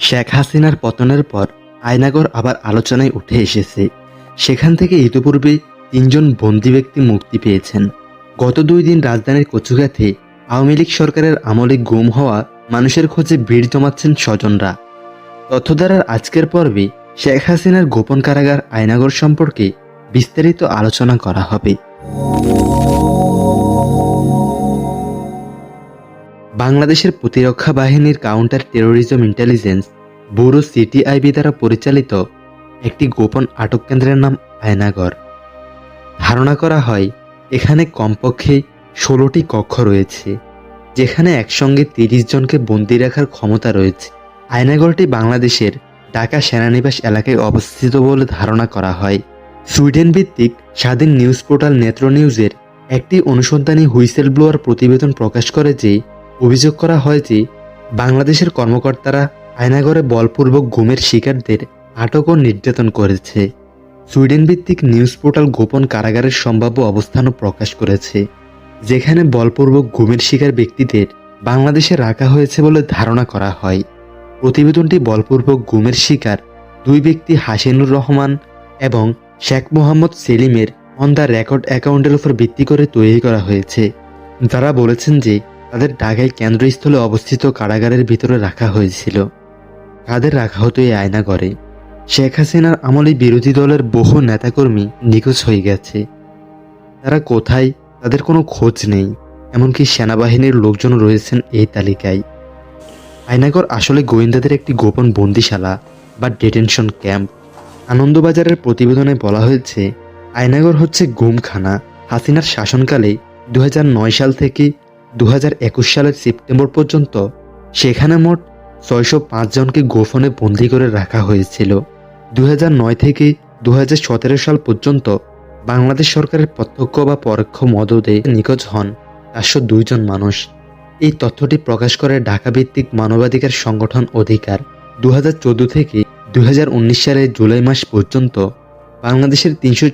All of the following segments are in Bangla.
শেখ হাসিনার পতনের পর আয়নাগর আবার আলোচনায় উঠে এসেছে। সেখান থেকে ইতিপূর্বে তিনজন বন্দী ব্যক্তি মুক্তি পেয়েছেন। গত দুই দিন রাজধানীর কচুগাথে আওয়ামী লীগ সরকারের আমলে গুম হওয়া মানুষের খোঁজে ভিড় জমাচ্ছেন স্বজনরা। তথ্যধারার আজকের পর্বে শেখ হাসিনার গোপন কারাগার আয়নাগর সম্পর্কে বিস্তারিত আলোচনা করা হবে। বাংলাদেশের প্রতিরক্ষা বাহিনীর counter terrorism intelligence bureau CTIB দ্বারা পরিচালিত একটি গোপন আটক কেন্দ্রের নাম আয়নাগর। ধারণা করা হয়, এখানে কমপক্ষে ষোলোটি কক্ষ রয়েছে, যেখানে একসঙ্গে তিরিশ জনকে বন্দি রাখার ক্ষমতা রয়েছে। আয়নাগরটি বাংলাদেশের ঢাকা সেনানিবাস এলাকায় অবস্থিত বলে ধারণা করা হয়। সুইডেন ভিত্তিক স্বাধীন নিউজ পোর্টাল নেত্র নিউজের একটি অনুসন্ধানী হুইসেল ব্লোয়ার প্রতিবেদন প্রকাশ করে যে অভিযোগ করা হয় যে বাংলাদেশের কর্মকর্তারা আয়নাগরে বলপূর্বক গুমের শিকারদের আটক ও নির্যাতন করেছে। সুইডেন ভিত্তিক নিউজ পোর্টাল গোপন কারাগারের সম্ভাব্য অবস্থানও প্রকাশ করেছে, যেখানে বলপূর্বক গুমের শিকার ব্যক্তিদের বাংলাদেশে রাখা হয়েছে বলে ধারণা করা হয়। প্রতিবেদনটি বলপূর্বক গুমের শিকার দুই ব্যক্তি হাসিনুর রহমান এবং শেখ মোহাম্মদ সেলিমের অন দ্য রেকর্ড অ্যাকাউন্টের উপর ভিত্তি করে তৈরি করা হয়েছে। যারা বলেছেন যে তাদের ঢাকায় কেন্দ্রস্থলে অবস্থিত কারাগারের ভিতরে রাখা হয়েছিল। কাদের রাখা হতো এই আয়নাগরে শেখ হাসিনার আমলে বিরোধী দলের বহু নেতাকর্মী নিখোঁজ হয়ে গেছে। তারা কোথায়, তাদের কোনো খোঁজ নেই, এমনকি সেনাবাহিনীর লোকজন রয়েছেন এই তালিকায়। আয়নাগর আসলে গোয়েন্দাদের একটি গোপন বন্দিশালা বা ডিটেনশন ক্যাম্প। আনন্দবাজারের প্রতিবেদনে বলা হয়েছে আয়নাগর হচ্ছে গুমখানা। হাসিনার শাসনকালে দু হাজার নয় সাল থেকে দু হাজার একুশ সালের সেপ্টেম্বর পর্যন্ত সেখানে মোট ছয়শো জনকে গোপনে বন্দি করে রাখা হয়েছিল। দু হাজার নয় থেকে দু হাজার সতেরো সাল পর্যন্ত বাংলাদেশ সরকারের প্রত্যক্ষ বা পরোক্ষ মদদে নিখোঁজ হন চারশো জন মানুষ। এই তথ্যটি প্রকাশ করে ঢাকা ভিত্তিক মানবাধিকার সংগঠন অধিকার। দু হাজার চোদ্দ থেকে দু হাজার উনিশ সালের জুলাই মাস পর্যন্ত বাংলাদেশের তিনশো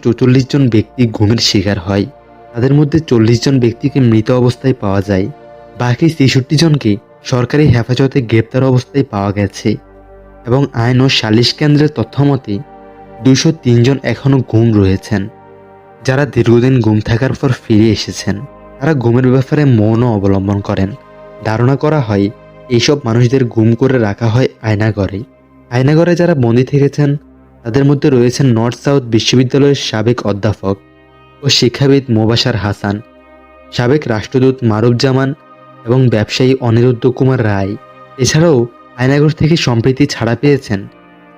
জন ব্যক্তি ঘুমের শিকার হয়। তাদের মধ্যে চল্লিশ জন ব্যক্তিকে মৃত অবস্থায় পাওয়া যায়, বাকি ছেষট্টি জনকে সরকারি হেফাজতে গ্রেপ্তার অবস্থায় পাওয়া গেছে এবং আইন ও সালিশ কেন্দ্রের তথ্য মতে দুশো জন এখনও গুম রয়েছেন। যারা দীর্ঘদিন গুম থাকার পর ফিরে এসেছেন, তারা গুমের ব্যাপারে মৌনও অবলম্বন করেন। ধারণা করা হয়, এইসব মানুষদের গুম করে রাখা হয় আয়নাগরে। আয়নাগরে যারা বন্দী থেকেছেন, তাদের মধ্যে রয়েছেন নর্থ সাউথ বিশ্ববিদ্যালয়ের সাবেক অধ্যাপক ও শিক্ষাবিদ মোবাসার হাসান, সাবেক রাষ্ট্রদূত মারুফ জামান এবং ব্যবসায়ী অনিরুদ্ধ কুমার রায়। এছাড়াও আয়নাগর থেকে সম্প্রীতি ছাড়া পেয়েছেন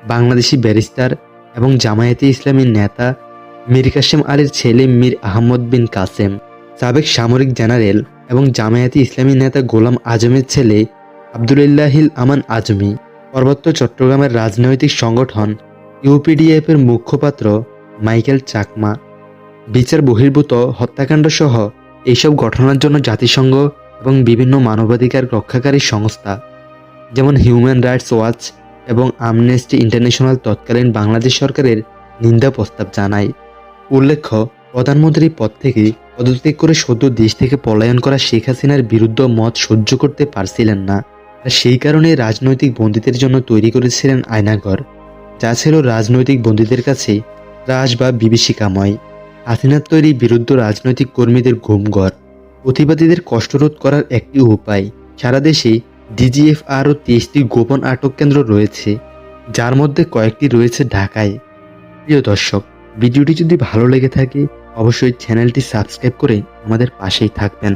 বাংলাদেশি ব্যারিস্টার এবং জামায়াতে ইসলামীর নেতা মীর কাসেম আলীর ছেলে মীর আহমদ বিন কাসেম, সাবেক সামরিক জেনারেল এবং জামায়াতে ইসলামী নেতা গোলাম আজমের ছেলে আবদুলিল্লাহিল আমান আজমি, পার্বত্য চট্টগ্রামের রাজনৈতিক সংগঠন ইউপিডিএফ এর মুখপাত্র মাইকেল চাকমা বিচার বহির্ভূত হত্যাকাণ্ড সহ এইসব ঘটনার জন্য জাতিসংঘ এবং বিভিন্ন মানবাধিকার রক্ষাকারী সংস্থা, যেমন হিউম্যান রাইটস ওয়াচ এবং আমনেস্টি ইন্টারন্যাশনাল তৎকালীন বাংলাদেশ সরকারের নিন্দা প্রস্তাব জানায়। উল্লেখ্য, প্রধানমন্ত্রীর পদ থেকে পদত্যাগ করে সদ্য দেশ থেকে পলায়ন করা শেখ হাসিনার বিরুদ্ধ মত সহ্য করতে পারছিলেন না আর সেই কারণে রাজনৈতিক বন্দীদের জন্য তৈরি করেছিলেন আয়নাঘর, যা ছিল রাজনৈতিক বন্দীদের কাছে ত্রাস বা বিভীষিকাময়। হাসিনার তৈরি বিরুদ্ধ রাজনৈতিক কর্মীদের ঘুমঘর প্রতিবাদীদের কষ্টরোধ করার একটি উপায়। সারা দেশে ডিজিএফ আরও তেইশটি গোপন আটক কেন্দ্র রয়েছে, যার মধ্যে কয়েকটি রয়েছে ঢাকায়। প্রিয় দর্শক, ভিডিওটি যদি ভালো লেগে থাকে, অবশ্যই চ্যানেলটি সাবস্ক্রাইব করে আমাদের পাশেই থাকবেন।